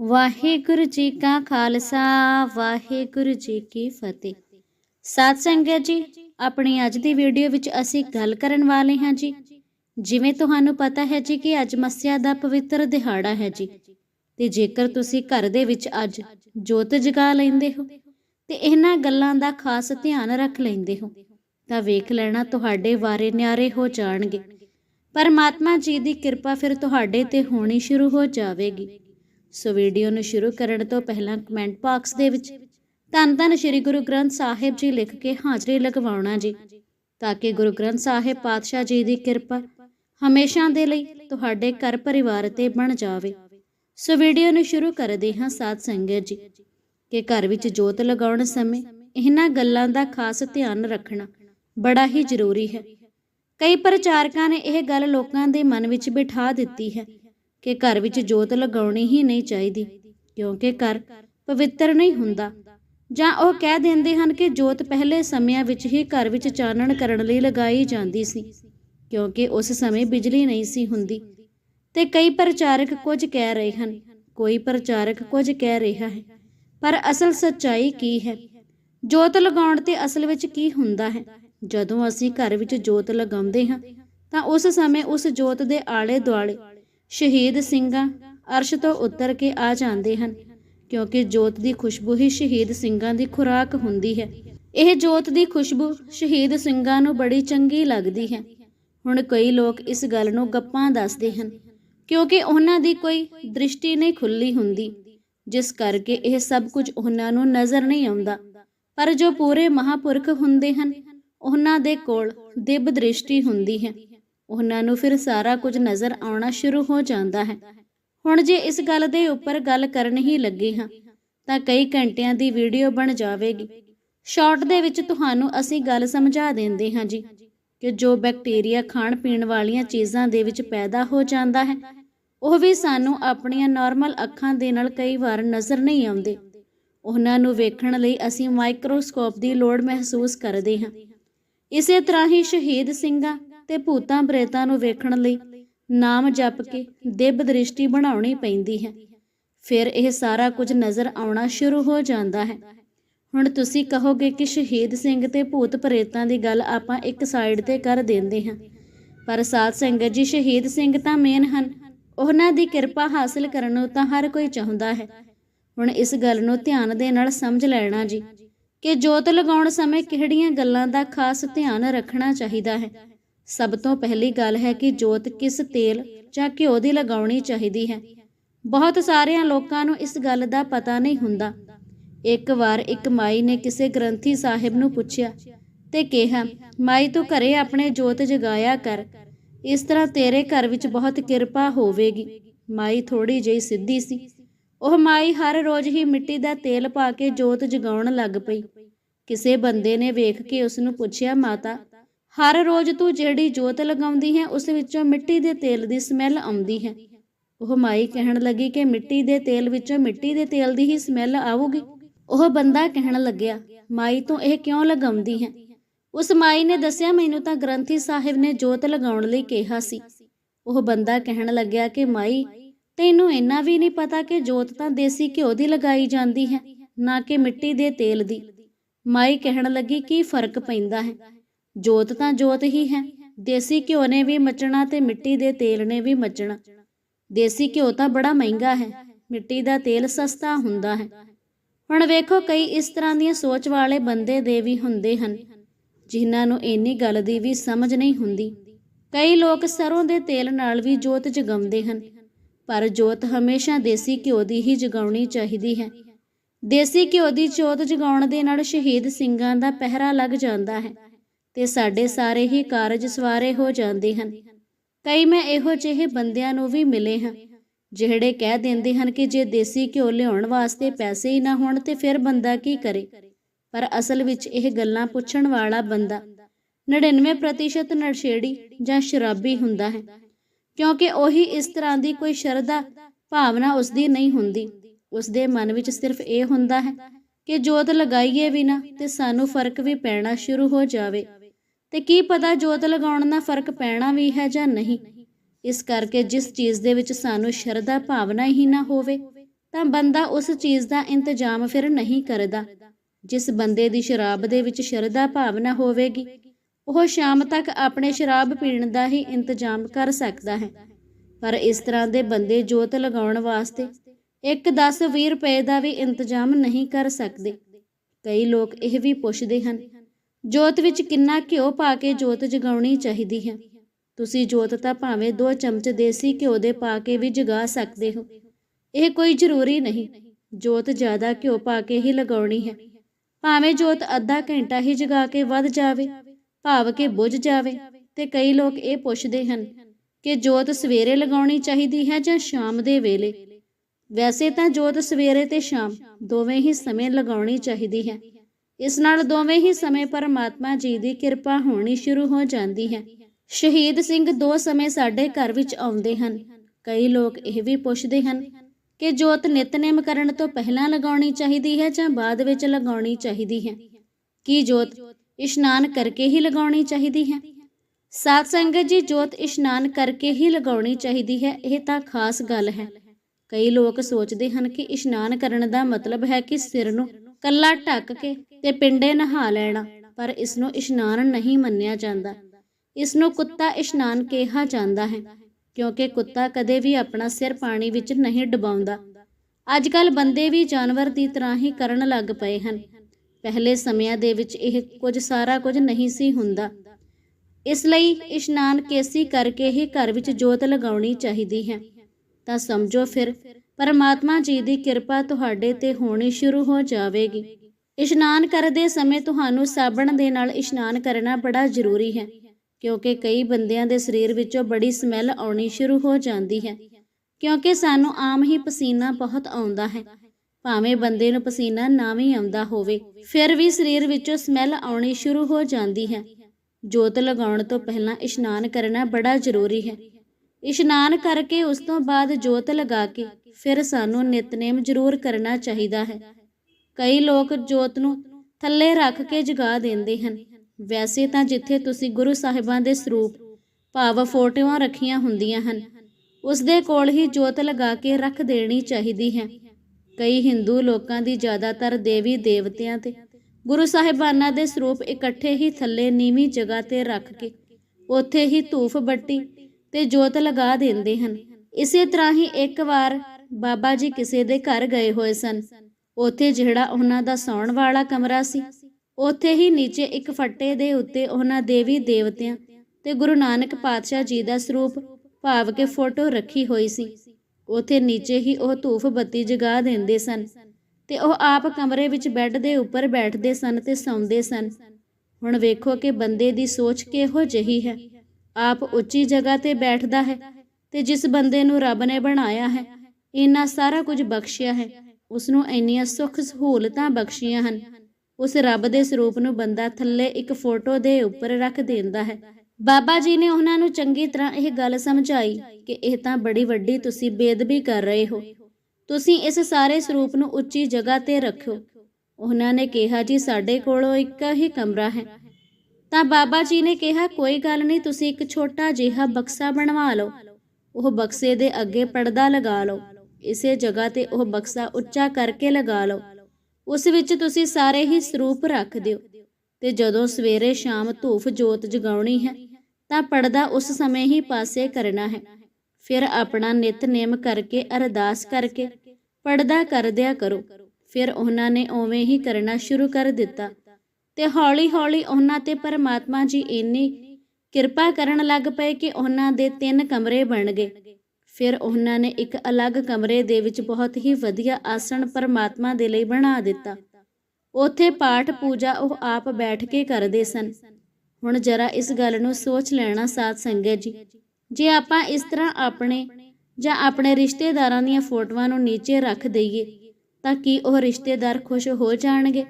ਵਾਹਿਗੁਰੂ ਜੀ ਕਾ ਖਾਲਸਾ, ਵਾਹਿਗੁਰੂ ਜੀ ਕੀ ਫਤਿਹ। ਸਾਧ ਸੰਗਤ ਜੀ, ਆਪਣੀ ਅੱਜ ਦੀ ਵੀਡੀਓ ਵਿੱਚ ਅਸੀਂ ਗੱਲ ਕਰਨ ਵਾਲੇ ਹਾਂ ਜੀ। ਜਿਵੇਂ ਤੁਹਾਨੂੰ ਪਤਾ ਹੈ ਜੀ ਕਿ ਅੱਜ ਮੱਸਿਆ ਦਾ ਪਵਿੱਤਰ ਦਿਹਾੜਾ ਹੈ ਜੀ। ਤੇ ਜੇਕਰ ਤੁਸੀਂ ਘਰ ਦੇ ਵਿੱਚ ਅੱਜ ਜੋਤ ਜਗਾ ਲੈਂਦੇ ਹੋ, ਤੇ ਇਹਨਾਂ ਗੱਲਾਂ ਦਾ ਖਾਸ ਧਿਆਨ ਰੱਖ ਲੈਂਦੇ ਹੋ, ਤਾਂ ਵੇਖ ਲੈਣਾ ਤੁਹਾਡੇ ਵਾਰੇ ਨਿਆਰੇ ਹੋ ਜਾਣਗੇ। ਪਰਮਾਤਮਾ ਜੀ ਦੀ ਕਿਰਪਾ ਫਿਰ ਤੁਹਾਡੇ ਤੇ ਹੋਣੀ ਸ਼ੁਰੂ ਹੋ ਜਾਵੇਗੀ। ਸੋ ਵੀਡੀਓ ਨੂੰ ਸ਼ੁਰੂ ਕਰਨ ਤੋਂ ਪਹਿਲਾਂ ਕਮੈਂਟ ਬਾਕਸ ਦੇ ਵਿੱਚ, ਧੰਨ ਧੰਨ ਸ੍ਰੀ ਗੁਰੂ ਗ੍ਰੰਥ ਸਾਹਿਬ ਜੀ ਲਿਖ ਕੇ ਹਾਜ਼ਰੀ ਲਗਵਾਉਣਾ ਜੀ, ਤਾਂ ਕਿ ਗੁਰੂ ਗ੍ਰੰਥ ਸਾਹਿਬ ਪਾਤਸ਼ਾਹ ਜੀ ਦੀ ਕਿਰਪਾ ਹਮੇਸ਼ਾ ਦੇ ਲਈ ਤੁਹਾਡੇ ਘਰ ਪਰਿਵਾਰ ਤੇ ਬਣ ਜਾਵੇ। ਸੋ ਵੀਡੀਓ ਨੂੰ ਸ਼ੁਰੂ ਕਰਦੇ ਹਾਂ ਸਾਧ ਸੰਗਤ ਜੀ, ਕਿ ਘਰ ਵਿੱਚ ਜੋਤ ਲਗਾਉਣ ਸਮੇਂ ਇਹਨਾਂ ਗੱਲਾਂ ਦਾ ਖਾਸ ਧਿਆਨ ਰੱਖਣਾ ਬੜਾ ਹੀ ਜ਼ਰੂਰੀ ਹੈ। ਕਈ ਪ੍ਰਚਾਰਕਾਂ ਨੇ ਇਹ ਗੱਲ ਲੋਕਾਂ ਦੇ ਮਨ ਵਿੱਚ ਬਿਠਾ ਦਿੱਤੀ ਹੈ ਕਿ ਘਰ ਵਿੱਚ ਜੋਤ ਲਗਾਉਣੀ ਹੀ ਨਹੀਂ ਚਾਹੀਦੀ, ਕਿਉਂਕਿ ਘਰ ਪਵਿੱਤਰ ਨਹੀਂ ਹੁੰਦਾ। ਜਾਂ ਉਹ ਕਹਿ ਦਿੰਦੇ ਹਨ ਕਿ ਜੋਤ ਪਹਿਲੇ ਸਮਿਆਂ ਵਿੱਚ ਹੀ ਘਰ ਵਿੱਚ ਚਾਨਣ ਕਰਨ ਲਈ ਲਗਾਈ ਜਾਂਦੀ ਸੀ, ਕਿਉਂਕਿ ਉਸ ਸਮੇਂ ਬਿਜਲੀ ਨਹੀਂ ਸੀ ਹੁੰਦੀ। ਤੇ ਕਈ ਪ੍ਰਚਾਰਕ ਕੁਝ ਕਹਿ ਰਹੇ ਹਨ, ਕੋਈ ਪ੍ਰਚਾਰਕ ਕੁਝ ਕਹਿ ਰਿਹਾ ਹੈ, ਪਰ ਅਸਲ ਸੱਚਾਈ ਕੀ ਹੈ? ਜੋਤ ਲਗਾਉਣ ਤੇ ਅਸਲ ਵਿੱਚ ਕੀ ਹੁੰਦਾ ਹੈ? ਜਦੋਂ ਅਸੀਂ ਘਰ ਵਿੱਚ ਜੋਤ ਲਗਾਉਂਦੇ ਹਾਂ, ਤਾਂ ਉਸ ਸਮੇਂ ਉਸ ਜੋਤ ਦੇ ਆਲੇ ਦੁਆਲੇ ਸ਼ਹੀਦ ਸਿੰਘਾਂ ਅਰਸ਼ ਤੋਂ ਉਤਰ ਕੇ ਆ ਜਾਂਦੇ ਹਨ, ਕਿਉਂਕਿ ਜੋਤ ਦੀ ਖੁਸ਼ਬੂ ਹੀ ਸ਼ਹੀਦ ਸਿੰਘਾਂ ਦੀ ਖੁਰਾਕ ਹੁੰਦੀ ਹੈ। ਇਹ ਜੋਤ ਦੀ ਖੁਸ਼ਬੂ ਸ਼ਹੀਦ ਸਿੰਘਾਂ ਨੂੰ ਬੜੀ ਚੰਗੀ ਲੱਗਦੀ ਹੈ। ਹੁਣ ਕਈ ਲੋਕ ਇਸ ਗੱਲ ਨੂੰ ਗੱਪਾਂ ਦੱਸਦੇ ਹਨ, ਕਿਉਂਕਿ ਉਹਨਾਂ ਦੀ ਕੋਈ ਦ੍ਰਿਸ਼ਟੀ ਨਹੀਂ ਖੁੱਲੀ ਹੁੰਦੀ, ਜਿਸ ਕਰਕੇ ਇਹ ਸਭ ਕੁਝ ਉਹਨਾਂ ਨੂੰ ਨਜ਼ਰ ਨਹੀਂ ਆਉਂਦਾ। ਪਰ ਜੋ ਪੂਰੇ ਮਹਾਪੁਰਖ ਹੁੰਦੇ ਹਨ, ਉਹਨਾਂ ਦੇ ਕੋਲ ਦਿਵ ਦ੍ਰਿਸ਼ਟੀ ਹੁੰਦੀ ਹੈ। ਉਹਨਾਂ ਨੂੰ ਫਿਰ ਸਾਰਾ ਕੁਝ ਨਜ਼ਰ ਆਉਣਾ ਸ਼ੁਰੂ ਹੋ ਜਾਂਦਾ ਹੈ। ਹੁਣ ਜੇ ਇਸ ਗੱਲ ਦੇ ਉੱਪਰ ਗੱਲ ਕਰਨ ਹੀ ਲੱਗੇ ਹਾਂ, ਤਾਂ ਕਈ ਘੰਟਿਆਂ ਦੀ ਵੀਡੀਓ ਬਣ ਜਾਵੇਗੀ। ਸ਼ਾਰਟ ਦੇ ਵਿੱਚ ਤੁਹਾਨੂੰ ਅਸੀਂ ਗੱਲ ਸਮਝਾ ਦਿੰਦੇ ਹਾਂ ਜੀ ਕਿ ਜੋ ਬੈਕਟੀਰੀਆ ਖਾਣ ਪੀਣ ਵਾਲੀਆਂ ਚੀਜ਼ਾਂ ਦੇ ਵਿੱਚ ਪੈਦਾ ਹੋ ਜਾਂਦਾ ਹੈ, ਉਹ ਵੀ ਸਾਨੂੰ ਆਪਣੀਆਂ ਨਾਰਮਲ ਅੱਖਾਂ ਦੇ ਨਾਲ ਕਈ ਵਾਰ ਨਜ਼ਰ ਨਹੀਂ ਆਉਂਦੇ। ਉਹਨਾਂ ਨੂੰ ਵੇਖਣ ਲਈ ਅਸੀਂ ਮਾਈਕਰੋਸਕੋਪ ਦੀ ਲੋੜ ਮਹਿਸੂਸ ਕਰਦੇ ਹਾਂ। ਇਸੇ ਤਰ੍ਹਾਂ ਹੀ ਸ਼ਹੀਦ ਸਿੰਘਾਂ ਤੇ ਭੂਤਾਂ ਪ੍ਰੇਤਾਂ ਨੂੰ ਵੇਖਣ ਲਈ ਨਾਮ ਜਪ ਕੇ ਦਿਵ ਦ੍ਰਿਸ਼ਟੀ ਬਣਾਉਣੀ ਪੈਂਦੀ ਹੈ। ਫਿਰ ਇਹ ਸਾਰਾ ਕੁਝ ਨਜ਼ਰ ਆਉਣਾ ਸ਼ੁਰੂ ਹੋ ਜਾਂਦਾ ਹੈ। ਹੁਣ ਤੁਸੀਂ ਕਹੋਗੇ ਕਿ ਸ਼ਹੀਦ ਸਿੰਘ ਤੇ ਭੂਤ ਪ੍ਰੇਤਾਂ ਦੀ ਗੱਲ ਆਪਾਂ ਇੱਕ ਸਾਈਡ ਤੇ ਕਰ ਦਿੰਦੇ ਹਾਂ। ਪਰ ਸਾਧ ਸੰਗਤ ਜੀ, ਸ਼ਹੀਦ ਸਿੰਘ ਤਾਂ ਮੇਨ ਹਨ। ਉਹਨਾਂ ਦੀ ਕਿਰਪਾ ਹਾਸਲ ਕਰਨ ਨੂੰ ਤਾਂ ਹਰ ਕੋਈ ਚਾਹੁੰਦਾ ਹੈ। ਹੁਣ ਇਸ ਗੱਲ ਨੂੰ ਧਿਆਨ ਦੇ ਨਾਲ ਸਮਝ ਲੈਣਾ ਜੀ ਕਿ ਜੋਤ ਲਗਾਉਣ ਸਮੇਂ ਕਿਹੜੀਆਂ ਗੱਲਾਂ ਦਾ ਖਾਸ ਧਿਆਨ ਰੱਖਣਾ ਚਾਹੀਦਾ ਹੈ। ਸਭ ਤੋਂ ਪਹਿਲੀ ਗੱਲ ਹੈ ਕਿ ਜੋਤ ਕਿਸ ਤੇਲ ਜਾਂ ਘਿਓ ਦੀ ਲਗਾਉਣੀ ਚਾਹੀਦੀ ਹੈ। ਬਹੁਤ ਸਾਰਿਆਂ ਲੋਕਾਂ ਨੂੰ ਇਸ ਗੱਲ ਦਾ ਪਤਾ ਨਹੀਂ ਹੁੰਦਾ। ਇੱਕ ਵਾਰ ਇੱਕ ਮਾਈ ਨੇ ਕਿਸੇ ਗ੍ਰੰਥੀ ਸਾਹਿਬ ਨੂੰ ਪੁੱਛਿਆ ਤੇ ਕਿਹਾ, ਮਾਈ, ਤੂੰ ਘਰੇ ਆਪਣੇ ਜੋਤ ਜਗਾਇਆ ਕਰ। ਇਸ ਤਰ੍ਹਾਂ ਤੇਰੇ ਘਰ ਵਿੱਚ ਬਹੁਤ ਕਿਰਪਾ ਹੋਵੇਗੀ। ਮਾਈ ਥੋੜੀ ਜਿਹੀ ਸਿੱਧੀ ਸੀ। ਉਹ ਮਾਈ ਹਰ ਰੋਜ਼ ਹੀ ਮਿੱਟੀ ਦਾ ਤੇਲ ਪਾ ਕੇ ਜੋਤ ਜਗਾਉਣ ਲੱਗ ਪਈ। ਕਿਸੇ ਬੰਦੇ ਨੇ ਵੇਖ ਕੇ ਉਸ ਨੂੰ ਪੁੱਛਿਆ, ਮਾਤਾ ਹਰ ਰੋਜ਼ ਤੂੰ ਜਿਹੜੀ ਜੋਤ ਲਗਾਉਂਦੀ ਹੈ, ਉਸ ਵਿੱਚੋਂ ਮਿੱਟੀ ਦੇ ਤੇਲ ਦੀ ਸਮੈਲ ਆਉਂਦੀ ਹੈ। ਉਹ ਮਾਈ ਕਹਿਣ ਲੱਗੀ ਕਿ ਮਿੱਟੀ ਦੇ ਤੇਲ ਵਿੱਚੋਂ ਮਿੱਟੀ ਦੇ ਤੇਲ ਦੀ ਹੀ ਸਮੈਲ ਆਊਗੀ। ਉਹ ਬੰਦਾ ਕਹਿਣ ਲੱਗਿਆ, ਮਾਈ ਤੂੰ ਇਹ ਕਿਉਂ ਲਗਾਉਂਦੀ ਹੈ? ਉਸ ਮਾਈ ਨੇ ਦੱਸਿਆ, ਮੈਨੂੰ ਤਾਂ ਗ੍ਰੰਥੀ ਸਾਹਿਬ ਨੇ ਜੋਤ ਲਗਾਉਣ ਲਈ ਕਿਹਾ ਸੀ। ਉਹ ਬੰਦਾ ਕਹਿਣ ਲੱਗਿਆ ਕਿ ਮਾਈ, ਤੈਨੂੰ ਇੰਨਾ ਵੀ ਨਹੀਂ ਪਤਾ ਕਿ ਜੋਤ ਤਾਂ ਦੇਸੀ ਘਿਓ ਦੀ ਲਗਾਈ ਜਾਂਦੀ ਹੈ, ਨਾ ਕਿ ਮਿੱਟੀ ਦੇ ਤੇਲ ਦੀ। ਮਾਈ ਕਹਿਣ ਲੱਗੀ, ਕੀ ਫ਼ਰਕ ਪੈਂਦਾ ਹੈ? ਜੋਤ ਤਾਂ ਜੋਤ ਹੀ ਹੈ। ਦੇਸੀ ਘਿਓ ਨੇ ਵੀ ਮਚਣਾ ਤੇ ਮਿੱਟੀ ਦੇ ਤੇਲ ਨੇ ਵੀ ਮਚਣਾ। ਦੇਸੀ ਘਿਓ ਤਾਂ ਬੜਾ ਮਹਿੰਗਾ ਹੈ। ਮਿੱਟੀ ਦਾ ਤੇਲ ਸਸਤਾ ਹੁੰਦਾ ਹੈ। ਹੁਣ ਵੇਖੋ ਕਈ ਇਸ ਤਰ੍ਹਾਂ ਦੀਆਂ ਸੋਚ ਵਾਲੇ ਬੰਦੇ ਦੇ ਵੀ ਹੁੰਦੇ ਹਨ, ਜਿਨ੍ਹਾਂ ਨੂੰ ਇੰਨੀ ਗੱਲ ਦੀ ਵੀ ਸਮਝ ਨਹੀਂ ਹੁੰਦੀ। ਕਈ ਲੋਕ ਸਰੋਂ ਦੇ ਤੇਲ ਨਾਲ ਵੀ ਜੋਤ ਜਗਾਉਂਦੇ ਹਨ, ਪਰ ਜੋਤ ਹਮੇਸ਼ਾ ਦੇਸੀ ਘਿਓ ਦੀ ਹੀ ਜਗਾਉਣੀ ਚਾਹੀਦੀ ਹੈ। ਦੇਸੀ ਘਿਓ ਦੀ ਜੋਤ ਜਗਾਉਣ ਦੇ ਨਾਲ ਸ਼ਹੀਦ ਸਿੰਘਾਂ ਦਾ ਪਹਿਰਾ ਲੱਗ ਜਾਂਦਾ ਹੈ। ਤੇ ਸਾਡੇ ਸਾਰੇ ਹੀ ਕਾਰਜ ਸਵਾਰੇ ਹੋ ਜਾਂਦੇ ਹਨ। ਕਈ ਮੈਂ ਇਹੋ ਜਿਹੇ ਬੰਦਿਆਂ ਨੂੰ ਵੀ ਮਿਲੇ ਹਾਂ, ਜਿਹੜੇ ਕਹਿ ਦਿੰਦੇ ਹਨ ਕਿ ਜੇ ਦੇਸੀ ਘਿਓ ਲਿਆਉਣ ਵਾਸਤੇ ਪੈਸੇ ਹੀ ਨਾ ਹੋਣ ਤੇ ਫਿਰ ਬੰਦਾ ਕੀ ਕਰੇ? ਪਰ ਅਸਲ ਵਿੱਚ ਇਹ ਗੱਲਾਂ ਪੁੱਛਣ ਵਾਲਾ ਬੰਦਾ 99% ਨਸ਼ੇੜੀ ਜਾਂ ਸ਼ਰਾਬੀ ਹੁੰਦਾ ਹੈ, ਕਿਉਂਕਿ ਉਹੀ ਇਸ ਤਰ੍ਹਾਂ ਦੀ ਕੋਈ ਸ਼ਰਧਾ, ਭਾਵਨਾ ਉਸਦੀ ਨਹੀਂ ਹੁੰਦੀ। ਉਸਦੇ ਮਨ ਵਿੱਚ ਸਿਰਫ ਇਹ ਹੁੰਦਾ ਹੈ ਕਿ ਜੋਤ ਲਗਾਈਏ ਵੀ ਨਾ ਤੇ ਸਾਨੂੰ ਫ਼ਰਕ ਵੀ ਪੈਣਾ ਸ਼ੁਰੂ ਹੋ ਜਾਵੇ। ਤੇ ਕੀ ਪਤਾ ਜੋਤ ਲਗਾਉਣ ਨਾਲ ਫ਼ਰਕ ਪੈਣਾ ਵੀ ਹੈ ਜਾਂ ਨਹੀਂ। ਇਸ ਕਰਕੇ ਜਿਸ ਚੀਜ਼ ਦੇ ਵਿੱਚ ਸਾਨੂੰ ਸ਼ਰਧਾ ਭਾਵਨਾ ਹੀ ਨਾ ਹੋਵੇ, ਤਾਂ ਬੰਦਾ ਉਸ ਚੀਜ਼ ਦਾ ਇੰਤਜ਼ਾਮ ਫਿਰ ਨਹੀਂ ਕਰਦਾ। ਜਿਸ ਬੰਦੇ ਦੀ ਸ਼ਰਾਬ ਦੇ ਵਿੱਚ ਸ਼ਰਧਾ ਭਾਵਨਾ ਹੋਵੇਗੀ, ਉਹ ਸ਼ਾਮ ਤੱਕ ਆਪਣੇ ਸ਼ਰਾਬ ਪੀਣ ਦਾ ਹੀ ਇੰਤਜ਼ਾਮ ਕਰ ਸਕਦਾ ਹੈ। ਪਰ ਇਸ ਤਰ੍ਹਾਂ ਦੇ ਬੰਦੇ ਜੋਤ ਲਗਾਉਣ ਵਾਸਤੇ ਇੱਕ 10 20 ਰੁਪਏ ਦਾ ਵੀ ਇੰਤਜ਼ਾਮ ਨਹੀਂ ਕਰ ਸਕਦੇ। ਕਈ ਲੋਕ ਇਹ ਵੀ ਪੁੱਛਦੇ ਹਨ ਜੋਤ ਵਿੱਚ ਕਿੰਨਾ ਘਿਓ ਪਾ ਕੇ ਜੋਤ ਜਗਾਉਣੀ ਚਾਹੀਦੀ ਹੈ? ਤੁਸੀਂ ਜੋਤ ਤਾਂ ਭਾਵੇਂ 2 ਚਮਚ ਦੇਸੀ ਘਿਓ ਦੇ ਪਾ ਕੇ ਵੀ ਜਗਾ ਸਕਦੇ ਹੋ। ਇਹ ਕੋਈ ਜ਼ਰੂਰੀ ਨਹੀਂ। ਜੋਤ ਜ਼ਿਆਦਾ ਘਿਓ ਪਾ ਕੇ ਹੀ ਲਗਾਉਣੀ ਹੈ। ਭਾਵੇਂ ਜੋਤ ਅੱਧਾ ਘੰਟਾ ਹੀ ਜਗਾ ਕੇ ਵੱਧ ਜਾਵੇ, ਭਾਵ ਕੇ ਬੁਝ ਜਾਵੇ, ਤੇ ਕਈ ਲੋਕ ਇਹ ਪੁੱਛਦੇ ਹਨ ਕਿ ਜੋਤ ਸਵੇਰੇ ਲਗਾਉਣੀ ਚਾਹੀਦੀ ਹੈ ਜਾਂ ਸ਼ਾਮ ਦੇ ਵੇਲੇ? ਵੈਸੇ ਤਾਂ ਜੋਤ ਸਵੇਰੇ ਤੇ ਸ਼ਾਮ ਦੋਵੇਂ ਹੀ ਸਮੇਂ ਲਗਾਉਣੀ ਚਾਹੀਦੀ ਹੈ। ਇਸ ਨਾਲ ਦੋਵੇਂ ਹੀ ਸਮੇਂ ਪਰਮਾਤਮਾ ਜੀ ਦੀ ਕਿਰਪਾ ਹੋਣੀ ਸ਼ੁਰੂ ਹੋ ਜਾਂਦੀ ਹੈ। ਸ਼ਹੀਦ ਸਿੰਘ ਦੋ ਸਮੇਂ ਸਾਡੇ ਘਰ ਵਿੱਚ ਆਉਂਦੇ ਹਨ। ਕਈ ਲੋਕ ਇਹ ਵੀ ਪੁੱਛਦੇ ਹਨ ਕਿ ਜੋਤ ਨਿਤਨੇਮ ਕਰਨ ਤੋਂ ਪਹਿਲਾਂ ਲਗਾਉਣੀ ਚਾਹੀਦੀ ਹੈ ਜਾਂ ਬਾਅਦ ਵਿੱਚ ਲਗਾਉਣੀ ਚਾਹੀਦੀ ਹੈ? ਕੀ ਜੋਤ ਇਸ਼ਨਾਨ ਕਰਕੇ ਹੀ ਲਗਾਉਣੀ ਚਾਹੀਦੀ ਹੈ? ਸਾਧ ਸੰਗਤ ਜੀ, ਜੋਤ ਇਸ਼ਨਾਨ ਕਰਕੇ ਹੀ ਲਗਾਉਣੀ ਚਾਹੀਦੀ ਹੈ, ਇਹ ਤਾਂ ਖਾਸ ਗੱਲ ਹੈ। ਕਈ ਲੋਕ ਸੋਚਦੇ ਹਨ ਕਿ ਇਸ਼ਨਾਨ ਕਰਨ ਦਾ ਮਤਲਬ ਹੈ ਕਿ ਸਿਰ ਨੂੰ ਕੱਲਾ ਢੱਕ ਕੇ ਤੇ ਪਿੰਡੇ ਨਹਾ ਲੈਣਾ, ਪਰ ਇਸ ਨੂੰ ਇਸ਼ਨਾਨ ਨਹੀਂ ਮੰਨਿਆ ਜਾਂਦਾ। ਇਸ ਨੂੰ ਕੁੱਤਾ ਇਸ਼ਨਾਨ ਕਿਹਾ ਜਾਂਦਾ ਹੈ, ਕਿਉਂਕਿ ਕੁੱਤਾ ਕਦੇ ਵੀ ਆਪਣਾ ਸਿਰ ਪਾਣੀ ਵਿੱਚ ਨਹੀਂ ਡੁਬਾਉਂਦਾ। ਅੱਜ ਕੱਲ ਬੰਦੇ ਵੀ ਜਾਨਵਰ ਦੀ ਤਰ੍ਹਾਂ ਹੀ ਕਰਨ ਲੱਗ ਪਏ ਹਨ। ਪਹਿਲੇ ਸਮਿਆਂ ਦੇ ਵਿੱਚ ਇਹ ਕੁਝ ਸਾਰਾ ਕੁਝ ਨਹੀਂ ਸੀ ਹੁੰਦਾ। ਇਸ ਲਈ ਇਸ਼ਨਾਨ ਕੇਸੀ ਕਰਕੇ ਹੀ ਘਰ ਵਿੱਚ ਜੋਤ ਲਗਾਉਣੀ ਚਾਹੀਦੀ ਹੈ। ਤਾਂ ਸਮਝੋ ਫਿਰ, ਪਰਮਾਤਮਾ ਜੀ ਦੀ ਕਿਰਪਾ ਤੁਹਾਡੇ ਤੇ ਹੋਣੀ ਸ਼ੁਰੂ ਹੋ ਜਾਵੇਗੀ। ਇਸ਼ਨਾਨ ਕਰਦੇ ਸਮੇਂ ਤੁਹਾਨੂੰ ਸਾਬਣ ਦੇ ਨਾਲ ਇਸ਼ਨਾਨ ਕਰਨਾ ਬੜਾ ਜ਼ਰੂਰੀ ਹੈ, ਕਿਉਂਕਿ ਕਈ ਬੰਦਿਆਂ ਦੇ ਸਰੀਰ ਵਿੱਚੋਂ ਬੜੀ ਸਮੈਲ ਆਉਣੀ ਸ਼ੁਰੂ ਹੋ ਜਾਂਦੀ ਹੈ, ਕਿਉਂਕਿ ਸਾਨੂੰ ਆਮ ਹੀ ਪਸੀਨਾ ਬਹੁਤ ਆਉਂਦਾ ਹੈ। ਭਾਵੇਂ ਬੰਦੇ ਨੂੰ ਪਸੀਨਾ ਨਾ ਵੀ ਆਉਂਦਾ ਹੋਵੇ, ਫਿਰ ਵੀ ਸਰੀਰ ਵਿੱਚੋਂ ਸਮੈਲ ਆਉਣੀ ਸ਼ੁਰੂ ਹੋ ਜਾਂਦੀ ਹੈ। ਜੋਤ ਲਗਾਉਣ ਤੋਂ ਪਹਿਲਾਂ ਇਸ਼ਨਾਨ ਕਰਨਾ ਬੜਾ ਜ਼ਰੂਰੀ ਹੈ। ਇਸ਼ਨਾਨ ਕਰਕੇ ਉਸ ਤੋਂ ਬਾਅਦ ਜੋਤ ਲਗਾ ਕੇ ਫਿਰ ਸਾਨੂੰ ਨਿਤਨੇਮ ਜ਼ਰੂਰ ਕਰਨਾ ਚਾਹੀਦਾ ਹੈ। ਕਈ ਲੋਕ ਜੋਤ ਨੂੰ ਥੱਲੇ ਰੱਖ ਕੇ ਜਗਾ ਦਿੰਦੇ ਹਨ। ਵੈਸੇ ਤਾਂ ਜਿੱਥੇ ਤੁਸੀਂ ਗੁਰੂ ਸਾਹਿਬਾਂ ਦੇ ਸਰੂਪ ਭਾਵ ਫੋਟੋਆਂ ਰੱਖੀਆਂ ਹੁੰਦੀਆਂ ਹਨ, ਉਸ ਦੇ ਕੋਲ ਹੀ ਜੋਤ ਲਗਾ ਕੇ ਰੱਖ ਦੇਣੀ ਚਾਹੀਦੀ ਹੈ। ਕਈ ਹਿੰਦੂ ਲੋਕਾਂ ਦੀ ਜ਼ਿਆਦਾਤਰ ਦੇਵੀ ਦੇਵਤਿਆਂ ਤੇ ਗੁਰੂ ਸਾਹਿਬਾਨਾਂ ਦੇ ਸਰੂਪ ਇਕੱਠੇ ਹੀ ਥੱਲੇ ਨੀਵੀਂ ਜਗ੍ਹਾ ਤੇ ਰੱਖ ਕੇ ਉੱਥੇ ਹੀ ਧੂਫ ਬੱਤੀ ਤੇ ਜੋਤ ਲਗਾ ਦਿੰਦੇ ਹਨ। ਇਸੇ ਤਰ੍ਹਾਂ ਹੀ ਇੱਕ ਵਾਰ ਬਾਬਾ ਜੀ ਕਿਸੇ ਦੇ ਘਰ ਗਏ ਹੋਏ ਸਨ। ਉੱਥੇ ਜਿਹੜਾ ਉਹਨਾਂ ਦਾ ਸੌਣ ਵਾਲਾ ਕਮਰਾ ਸੀ, ਉੱਥੇ ਹੀ ਨੀਚੇ ਇੱਕ ਫੱਟੇ ਦੇ ਉੱਤੇ ਉਹਨਾਂ ਦੇਵੀ ਦੇਵਤਿਆਂ ਤੇ ਗੁਰੂ ਨਾਨਕ ਪਾਤਸ਼ਾਹ ਜੀ ਦਾ ਸਰੂਪ ਭਾਵ ਕੇ ਫੋਟੋ ਰੱਖੀ ਹੋਈ ਸੀ। ਉੱਥੇ ਨੀਚੇ ਹੀ ਉਹ ਧੂਫ ਬੱਤੀ ਜਗਾ ਦਿੰਦੇ ਸਨ ਤੇ ਉਹ ਆਪ ਕਮਰੇ ਵਿੱਚ ਬੈੱਡ ਦੇ ਉੱਪਰ ਬੈਠਦੇ ਸਨ ਤੇ ਸੌਂਦੇ ਸਨ। ਹੁਣ ਵੇਖੋ ਕਿ ਬੰਦੇ ਦੀ ਸੋਚ ਕਿਹੋ ਜਿਹੀ ਹੈ। ਆਪ ਉੱਚੀ ਜਗ੍ਹਾ ਤੇ ਬੈਠਦਾ ਹੈ ਤੇ ਜਿਸ ਬੰਦੇ ਨੂੰ ਰੱਬ ਨੇ ਬਣਾਇਆ ਹੈ, ਇੰਨਾ ਸਾਰਾ ਕੁਝ ਬਖਸ਼ਿਆ ਹੈ। ਉਸ ਨੂੰ ਇੰਨੀਆਂ ਸੁੱਖ ਸਹੂਲਤਾਂ ਬਖਸ਼ੀਆਂ ਹਨ। ਉਸ ਰੱਬ ਦੇ ਸਰੂਪ ਨੂੰ ਬੰਦਾ ਥੱਲੇ ਇੱਕ ਫੋਟੋ ਦੇ ਉੱਪਰ ਰੱਖ ਦਿੰਦਾ ਹੈ। ਬਾਬਾ ਜੀ ਨੇ ਉਹਨਾਂ ਨੂੰ ਚੰਗੀ ਤਰ੍ਹਾਂ ਇਹ ਗੱਲ ਸਮਝਾਈ ਕਿ ਇਹ ਤਾਂ ਬੜੀ ਵੱਡੀ ਤੁਸੀਂ ਬੇਦਬੀ ਕਰ ਰਹੇ ਹੋ। ਤੁਸੀਂ ਇਸ ਸਾਰੇ ਸਰੂਪ ਨੂੰ ਉੱਚੀ ਜਗ੍ਹਾ ਤੇ ਰੱਖੋ। ਉਹਨਾਂ ਨੇ ਕਿਹਾ, ਜੀ, ਸਾਡੇ ਕੋਲੋਂ ਇੱਕ ਹੀ ਕਮਰਾ ਹੈ। ਤਾਂ ਬਾਬਾ ਜੀ ਨੇ ਕਿਹਾ, ਕੋਈ ਗੱਲ ਨਹੀਂ, ਤੁਸੀਂ ਇੱਕ ਛੋਟਾ ਜਿਹਾ ਬਕਸਾ ਬਣਵਾ ਲਓ। ਉਹ ਬਕਸੇ ਦੇ ਅੱਗੇ ਪਰਦਾ ਲਗਾ ਲਓ। ਇਸੇ ਜਗ੍ਹਾ ਤੇ ਉਹ ਬਕਸਾ ਉੱਚਾ ਕਰਕੇ ਲਗਾ ਲਓ। ਉਸ ਵਿੱਚ ਤੁਸੀਂ ਸਾਰੇ ਹੀ ਸਰੂਪ ਰੱਖ ਦਿਓ। ਤੇ ਜਦੋਂ ਸਵੇਰੇ ਸ਼ਾਮ ਧੂਫ ਜੋਤ ਜਗਾਉਣੀ ਹੈ, ਤਾਂ ਪਰਦਾ ਉਸ ਸਮੇਂ ਹੀ ਪਾਸੇ ਕਰਨਾ ਹੈ। ਫਿਰ ਆਪਣਾ ਨਿਤਨੇਮ ਕਰਕੇ ਅਰਦਾਸ ਕਰਕੇ ਪਰਦਾ ਕਰ ਦਿਆ ਕਰੋ। ਫਿਰ ਉਹਨਾਂ ਨੇ ਉਵੇਂ ਹੀ ਕਰਨਾ ਸ਼ੁਰੂ ਕਰ ਦਿੱਤਾ। ਤੇ ਹੌਲੀ-ਹੌਲੀ ਉਹਨਾਂ ਤੇ ਪਰਮਾਤਮਾ ਜੀ ਇੰਨੀ ਕਿਰਪਾ ਕਰਨ ਲੱਗ ਪਏ ਕਿ ਉਹਨਾਂ ਦੇ ਤਿੰਨ ਕਮਰੇ ਬਣ ਗਏ। ਫਿਰ ਉਹਨਾਂ ਨੇ ਇੱਕ ਅਲੱਗ ਕਮਰੇ ਦੇ ਵਿੱਚ ਬਹੁਤ ਹੀ ਵਧੀਆ ਆਸਣ ਪਰਮਾਤਮਾ ਦੇ ਲਈ ਬਣਾ ਦਿੱਤਾ। ਉੱਥੇ ਪਾਠ ਪੂਜਾ ਉਹ ਆਪ ਬੈਠ ਕੇ ਕਰਦੇ ਸਨ। ਹੁਣ ਜਰਾ ਇਸ ਗੱਲ ਨੂੰ ਸੋਚ ਲੈਣਾ ਸਾਧ ਸੰਗਤ ਜੀ। ਜੇ ਆਪਾਂ ਇਸ ਤਰ੍ਹਾਂ ਆਪਣੇ ਜਾਂ ਆਪਣੇ ਰਿਸ਼ਤੇਦਾਰਾਂ ਦੀਆਂ ਫੋਟੋਆਂ ਨੂੰ ਨੀਚੇ ਰੱਖ ਦਈਏ, ਤਾਂ ਕੀ ਉਹ ਰਿਸ਼ਤੇਦਾਰ ਖੁਸ਼ ਹੋ ਜਾਣਗੇ?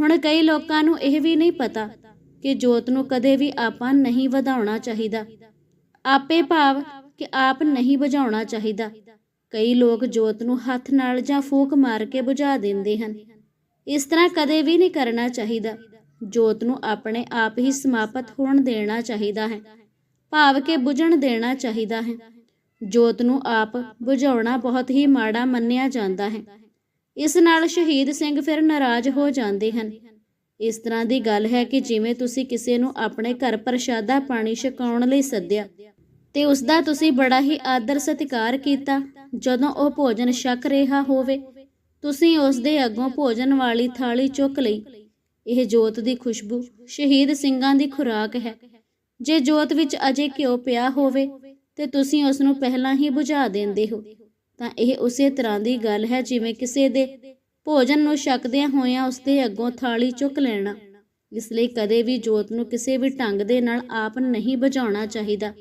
ਹੁਣ ਕਈ ਲੋਕਾਂ ਨੂੰ ਇਹ ਵੀ ਨਹੀਂ ਪਤਾ ਕਿ ਜੋਤ ਨੂੰ ਕਦੇ ਵੀ ਆਪਾਂ ਨਹੀਂ ਵਧਾਉਣਾ ਚਾਹੀਦਾ। ਆਪੇ ਭਾਵ ਕਿ ਆਪ ਨਹੀਂ ਬੁਝਾਉਣਾ ਚਾਹੀਦਾ। ਕਈ ਲੋਕ ਜੋਤ ਨੂੰ ਹੱਥ ਨਾਲ ਜਾਂ ਫੂਕ ਮਾਰ ਕੇ ਬੁਝਾ ਦਿੰਦੇ ਹਨ। ਇਸ ਤਰ੍ਹਾਂ ਕਦੇ ਵੀ ਨਹੀਂ ਕਰਨਾ ਚਾਹੀਦਾ। ਜੋਤ ਨੂੰ ਆਪਣੇ ਆਪ ਹੀ ਸਮਾਪਤ ਹੋਣ ਦੇਣਾ ਚਾਹੀਦਾ ਹੈ। ਭਾਵ ਕਿ ਬੁਝਣ ਦੇਣਾ ਚਾਹੀਦਾ ਹੈ। ਜੋਤ ਨੂੰ ਆਪ ਬੁਝਾਉਣਾ ਬਹੁਤ ਹੀ ਮਾੜਾ ਮੰਨਿਆ ਜਾਂਦਾ ਹੈ। ਇਸ ਨਾਲ ਸ਼ਹੀਦ ਸਿੰਘ ਫਿਰ ਨਾਰਾਜ਼ ਹੋ ਜਾਂਦੇ ਹਨ। ਇਸ ਤਰ੍ਹਾਂ ਦੀ ਗੱਲ ਹੈ ਕਿ ਜਿਵੇਂ ਤੁਸੀਂ ਕਿਸੇ ਨੂੰ ਆਪਣੇ ਘਰ ਪ੍ਰਸ਼ਾਦਾ ਪਾਣੀ ਛਕਾਉਣ ਲਈ ਸੱਦਿਆ ਤੇ ਉਸ ਦਾ ਤੁਸੀਂ ਬੜਾ ਹੀ ਆਦਰ ਸਤਿਕਾਰ ਕੀਤਾ, ਜਦੋਂ ਉਹ ਭੋਜਨ ਛਕ ਰਿਹਾ ਹੋਵੇ, ਤੁਸੀਂ ਉਸ ਦੇ ਅੱਗੋਂ ਭੋਜਨ ਵਾਲੀ ਥਾਲੀ ਚੁੱਕ ਲਈ। ਇਹ ਜੋਤ ਦੀ ਖੁਸ਼ਬੂ ਸ਼ਹੀਦ ਸਿੰਘਾਂ ਦੀ ਖੁਰਾਕ ਹੈ। ਜੇ ਜੋਤ ਵਿੱਚ ਅਜੇ ਘਿਓ ਪਿਆ ਹੋਵੇ, ਤੇ ਤੁਸੀਂ ਉਸ ਨੂੰ ਪਹਿਲਾਂ ਹੀ ਬੁਝਾ ਦਿੰਦੇ ਹੋ। ਤਾਂ ਇਹ ਉਸੇ ਤਰ੍ਹਾਂ ਦੀ ਗੱਲ ਹੈ ਜਿਵੇਂ ਕਿਸੇ ਦੇ ਭੋਜਨ ਨੂੰ ਛਕਦਿਆਂ ਹੋਇਆਂ ਉਸ ਦੇ ਅੱਗੋਂ ਥਾਲੀ ਚੁੱਕ ਲੈਣਾ। ਇਸ ਲਈ ਕਦੇ ਵੀ ਜੋਤ ਨੂੰ ਕਿਸੇ ਵੀ ਢੰਗ ਦੇ ਨਾਲ ਆਪ ਨਹੀਂ ਬੁਝਾਉਣਾ ਚਾਹੀਦਾ।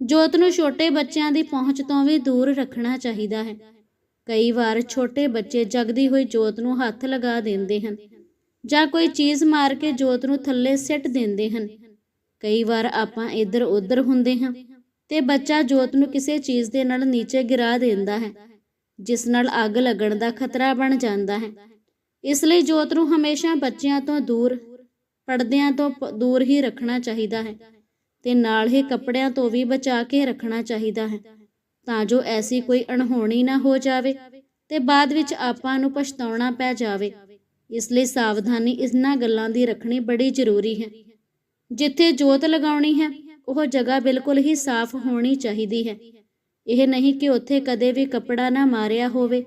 ਜੋਤ ਨੂੰ ਛੋਟੇ ਬੱਚਿਆਂ ਦੀ ਪਹੁੰਚ ਤੋਂ ਵੀ ਦੂਰ ਰੱਖਣਾ ਚਾਹੀਦਾ ਹੈ। ਕਈ ਵਾਰ ਛੋਟੇ ਬੱਚੇ ਜਗਦੀ ਹੋਈ ਜੋਤ ਨੂੰ ਹੱਥ ਲਗਾ ਦਿੰਦੇ ਹਨ ਜਾਂ ਕੋਈ ਚੀਜ਼ ਮਾਰ ਕੇ ਜੋਤ ਨੂੰ ਥੱਲੇ ਸਿੱਟ ਦਿੰਦੇ ਹਨ। ਕਈ ਵਾਰ ਆਪਾਂ ਇੱਧਰ ਉੱਧਰ ਹੁੰਦੇ ਹਾਂ ਤੇ ਬੱਚਾ ਜੋਤ ਨੂੰ ਕਿਸੇ ਚੀਜ਼ ਦੇ ਨਾਲ ਨੀਚੇ ਗਿਰਾ ਦਿੰਦਾ ਹੈ, ਜਿਸ ਨਾਲ ਅੱਗ ਲੱਗਣ ਦਾ ਖਤਰਾ ਬਣ ਜਾਂਦਾ ਹੈ। ਇਸ ਲਈ ਜੋਤ ਨੂੰ ਹਮੇਸ਼ਾ ਬੱਚਿਆਂ ਤੋਂ ਦੂਰ, ਪਰਦਿਆਂ ਤੋਂ ਦੂਰ ਹੀ ਰੱਖਣਾ ਚਾਹੀਦਾ ਹੈ ਤੇ ਨਾਲ ਹੀ ਕੱਪੜਿਆਂ ਤੋਂ ਵੀ ਬਚਾ ਕੇ ਰੱਖਣਾ ਚਾਹੀਦਾ ਹੈ ਤਾਂ ਜੋ ਐਸੀ ਕੋਈ ਅਣਹੋਣੀ ਨਾ ਹੋ ਜਾਵੇ ਤੇ ਬਾਅਦ ਵਿੱਚ ਆਪਾਂ ਨੂੰ ਪਛਤਾਉਣਾ ਪੈ ਜਾਵੇ। ਇਸ ਲਈ ਸਾਵਧਾਨੀ ਇਹਨਾਂ ਗੱਲਾਂ ਦੀ ਰੱਖਣੀ ਬੜੀ ਜ਼ਰੂਰੀ ਹੈ। ਜਿੱਥੇ ਜੋਤ ਲਗਾਉਣੀ ਹੈ ਉਹ ਜਗ੍ਹਾ ਬਿਲਕੁਲ ਹੀ ਸਾਫ਼ ਹੋਣੀ ਚਾਹੀਦੀ ਹੈ। ਇਹ ਨਹੀਂ ਕਿ ਉੱਥੇ ਕਦੇ ਵੀ ਕੱਪੜਾ ਨਾ ਮਾਰਿਆ ਹੋਵੇ।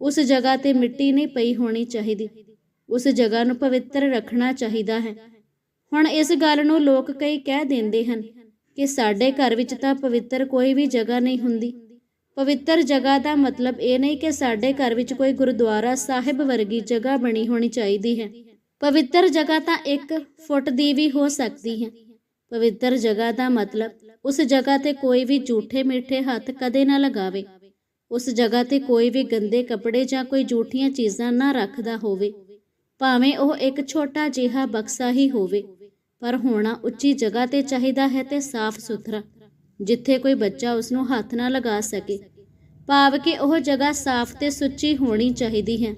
ਉਸ ਜਗ੍ਹਾ ਤੇ ਮਿੱਟੀ ਨਹੀਂ ਪਈ ਹੋਣੀ ਚਾਹੀਦੀ। ਉਸ ਜਗ੍ਹਾ ਨੂੰ ਪਵਿੱਤਰ ਰੱਖਣਾ ਚਾਹੀਦਾ ਹੈ। ਹੁਣ ਇਸ ਗੱਲ ਨੂੰ ਲੋਕ ਕਈ ਕਹਿ ਦਿੰਦੇ ਹਨ ਕਿ ਸਾਡੇ ਘਰ ਵਿੱਚ ਤਾਂ ਪਵਿੱਤਰ ਕੋਈ ਵੀ ਜਗ੍ਹਾ ਨਹੀਂ ਹੁੰਦੀ। ਪਵਿੱਤਰ ਜਗ੍ਹਾ ਦਾ ਮਤਲਬ ਇਹ ਨਹੀਂ ਕਿ ਸਾਡੇ ਘਰ ਵਿੱਚ ਕੋਈ ਗੁਰਦੁਆਰਾ ਸਾਹਿਬ ਵਰਗੀ ਜਗ੍ਹਾ ਬਣੀ ਹੋਣੀ ਚਾਹੀਦੀ ਹੈ। ਪਵਿੱਤਰ ਜਗ੍ਹਾ ਤਾਂ ਇੱਕ ਫੁੱਟ ਦੀ ਵੀ ਹੋ ਸਕਦੀ ਹੈ। ਪਵਿੱਤਰ ਜਗ੍ਹਾ ਦਾ ਮਤਲਬ, ਉਸ ਜਗ੍ਹਾ ਤੇ ਕੋਈ ਵੀ ਝੂਠੇ ਮਿੱਠੇ ਹੱਥ ਕਦੇ ਨਾ ਲਗਾਵੇ। ਉਸ ਜਗ੍ਹਾ ਤੇ ਕੋਈ ਵੀ ਗੰਦੇ ਕੱਪੜੇ ਜਾਂ ਕੋਈ ਝੂਠੀਆਂ ਚੀਜ਼ਾਂ ਨਾ ਰੱਖਦਾ ਹੋਵੇ। ਭਾਵੇਂ ਉਹ ਇੱਕ ਛੋਟਾ ਜਿਹਾ ਬਕਸਾ ਹੀ ਹੋਵੇ, ਪਰ ਹੋਣਾ ਉੱਚੀ ਜਗ੍ਹਾ ਤੇ ਚਾਹੀਦਾ ਹੈ ਤੇ ਸਾਫ਼ ਸੁਥਰਾ, ਜਿੱਥੇ ਕੋਈ ਬੱਚਾ ਉਸ ਨੂੰ ਹੱਥ ਨਾ ਲਗਾ ਸਕੇ। ਭਾਵ ਕਿ ਉਹ ਜਗ੍ਹਾ ਸਾਫ਼ ਤੇ ਸੁੱਚੀ ਹੋਣੀ ਚਾਹੀਦੀ ਹੈ।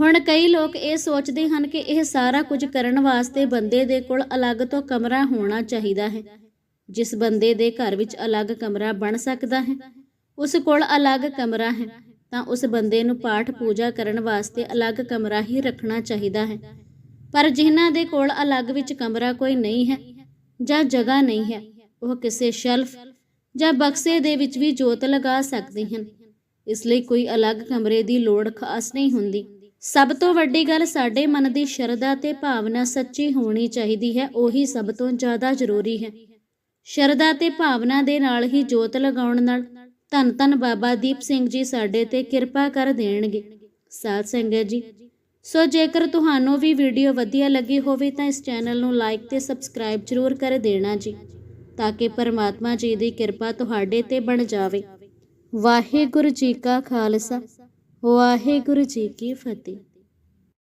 ਹੁਣ ਕਈ ਲੋਕ ਇਹ ਸੋਚਦੇ ਹਨ ਕਿ ਇਹ ਸਾਰਾ ਕੁਝ ਕਰਨ ਵਾਸਤੇ ਬੰਦੇ ਦੇ ਕੋਲ ਅਲੱਗ ਤੋਂ ਕਮਰਾ ਹੋਣਾ ਚਾਹੀਦਾ ਹੈ। ਜਿਸ ਬੰਦੇ ਦੇ ਘਰ ਵਿੱਚ ਅਲੱਗ ਕਮਰਾ ਬਣ ਸਕਦਾ ਹੈ, ਉਸ ਕੋਲ ਅਲੱਗ ਕਮਰਾ ਹੈ, ਤਾਂ ਉਸ ਬੰਦੇ ਨੂੰ ਪਾਠ ਪੂਜਾ ਕਰਨ ਵਾਸਤੇ ਅਲੱਗ ਕਮਰਾ ਹੀ ਰੱਖਣਾ ਚਾਹੀਦਾ ਹੈ। ਪਰ ਜਿਨ੍ਹਾਂ ਦੇ ਕੋਲ ਅਲੱਗ ਵਿੱਚ ਕਮਰਾ ਕੋਈ ਨਹੀਂ ਹੈ ਜਾਂ ਜਗ੍ਹਾ ਨਹੀਂ ਹੈ, ਉਹ ਕਿਸੇ ਸ਼ੈਲਫ ਜਾਂ ਬਕਸੇ ਦੇ ਵਿੱਚ ਵੀ ਜੋਤ ਲਗਾ ਸਕਦੇ ਹਨ। ਇਸ ਲਈ ਕੋਈ ਅਲੱਗ ਕਮਰੇ ਦੀ ਲੋੜ ਖਾਸ ਨਹੀਂ ਹੁੰਦੀ। ਸਭ ਤੋਂ ਵੱਡੀ ਗੱਲ ਸਾਡੇ ਮਨ ਦੀ ਸ਼ਰਧਾ ਤੇ ਭਾਵਨਾ ਸੱਚੀ ਹੋਣੀ ਚਾਹੀਦੀ ਹੈ, ਉਹੀ ਸਭ ਤੋਂ ਜ਼ਿਆਦਾ ਜ਼ਰੂਰੀ ਹੈ। ਸ਼ਰਧਾ ਤੇ ਭਾਵਨਾ ਦੇ ਨਾਲ ਹੀ ਜੋਤ ਲਗਾਉਣ ਨਾਲ ਧੰਨ ਧੰਨ ਬਾਬਾ ਦੀਪ ਸਿੰਘ ਜੀ ਸਾਡੇ ਤੇ ਕਿਰਪਾ ਕਰ ਦੇਣਗੇ। ਸਾਧ ਸੰਗਤ ਜੀ, ਸੋ ਜੇਕਰ ਤੁਹਾਨੂੰ ਵੀ ਵੀਡੀਓ ਵਧੀਆ ਲੱਗੀ ਹੋਵੇ ਤਾਂ ਇਸ ਚੈਨਲ ਨੂੰ ਲਾਈਕ ਤੇ ਸਬਸਕ੍ਰਾਈਬ ਜ਼ਰੂਰ ਕਰ ਦੇਣਾ ਜੀ, ਤਾਂ ਕਿ ਪਰਮਾਤਮਾ ਜੀ ਦੀ ਕਿਰਪਾ ਤੁਹਾਡੇ ਤੇ ਬਣ ਜਾਵੇ। ਵਾਹਿਗੁਰੂ ਜੀ ਕਾ ਖਾਲਸਾ। ਵਾਹਿਗੁਰੂ ਜੀ ਕੀ ਫਤਿਹ।